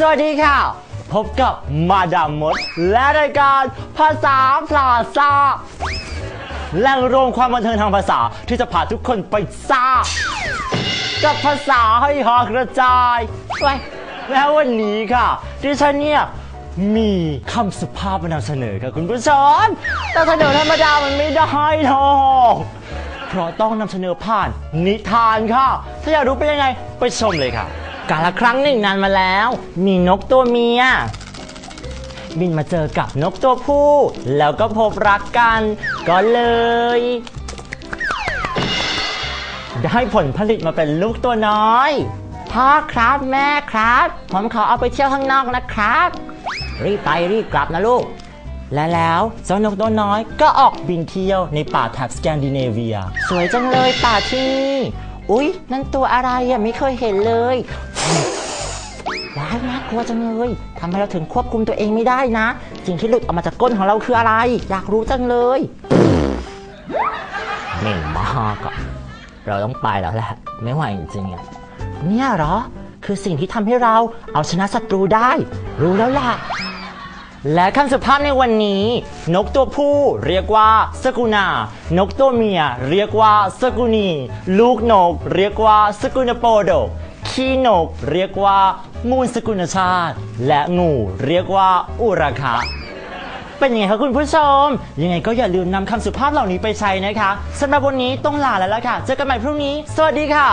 สวัสดีค่ะ พบกับมาดามมด และรายการภาษาพลาซาแหล่งรวมความบันเทิงทางภาษาที่จะพาทุกคนไปซากับภาษาให้หอกระจายไปแล้ววันนี้ค่ะ ดิฉันเนี่ยมีคำสุภาพมานำเสนอค่ะคุณผู้ชมแต่เสนอธรรมดามันไม่ได้หรอกเพราะต้องนำเสนอผ่านนิทานค่ะ ถ้าอยากรู้เป็นยังไงไปชมเลยค่ะ กาลครั้งหนึ่งนานมาแล้ว มีนกตัวเมีย บินมาเจอกับนกตัวผู้ แล้วก็พบรักกัน ก็เลย ได้ผลผลิตมาเป็นลูกตัวน้อย พ่อครับแม่ครับ ผมขอเอาไปเที่ยวข้างนอกนะครับ รีบไปรีบกลับนะลูก และแล้วเจ้านกตัวน้อยก็ออกบินเที่ยวในป่าแถบสแกนดิเนเวีย สวยจังเลยป่าที่นี่อุ๊ย นั่นตัวอะไรอะไม่เคยเห็นเลย ว้ายน่ากลัวจังเลยทำไมเราถึงควบคุมตัวเองไม่ได้นะ สิ่งที่หลุดออกมาจากก้นของเราคืออะไร อยากรู้จังเลยเหม่งมากอะเราต้องไปแล้วแหละ ไม่ไหวจริงๆอะเนี่ยเหรอ คือสิ่งที่ทำให้เราเอาชนะศัตรูได้ รู้แล้วล่ะ และคำสุภาพในวันนี้ นกตัวผู้เรียกว่าสกุณานกตัวเมีย เรียกว่าสกุณี ลูกนก เรียกว่าสกุณโปโดก ขี้นกเรียกว่ามูลสกุลชาติ และงูเรียกว่าอุระคะ เป็นยังไงคะคุณผู้ชม ยังไงก็อย่าลืมนำคำสุภาพเหล่านี้ไปใช้นะคะสำหรับวันนี้ต้องลาแล้วล่ะค่ะ เจอกันใหม่พรุ่งนี้ สวัสดีค่ะ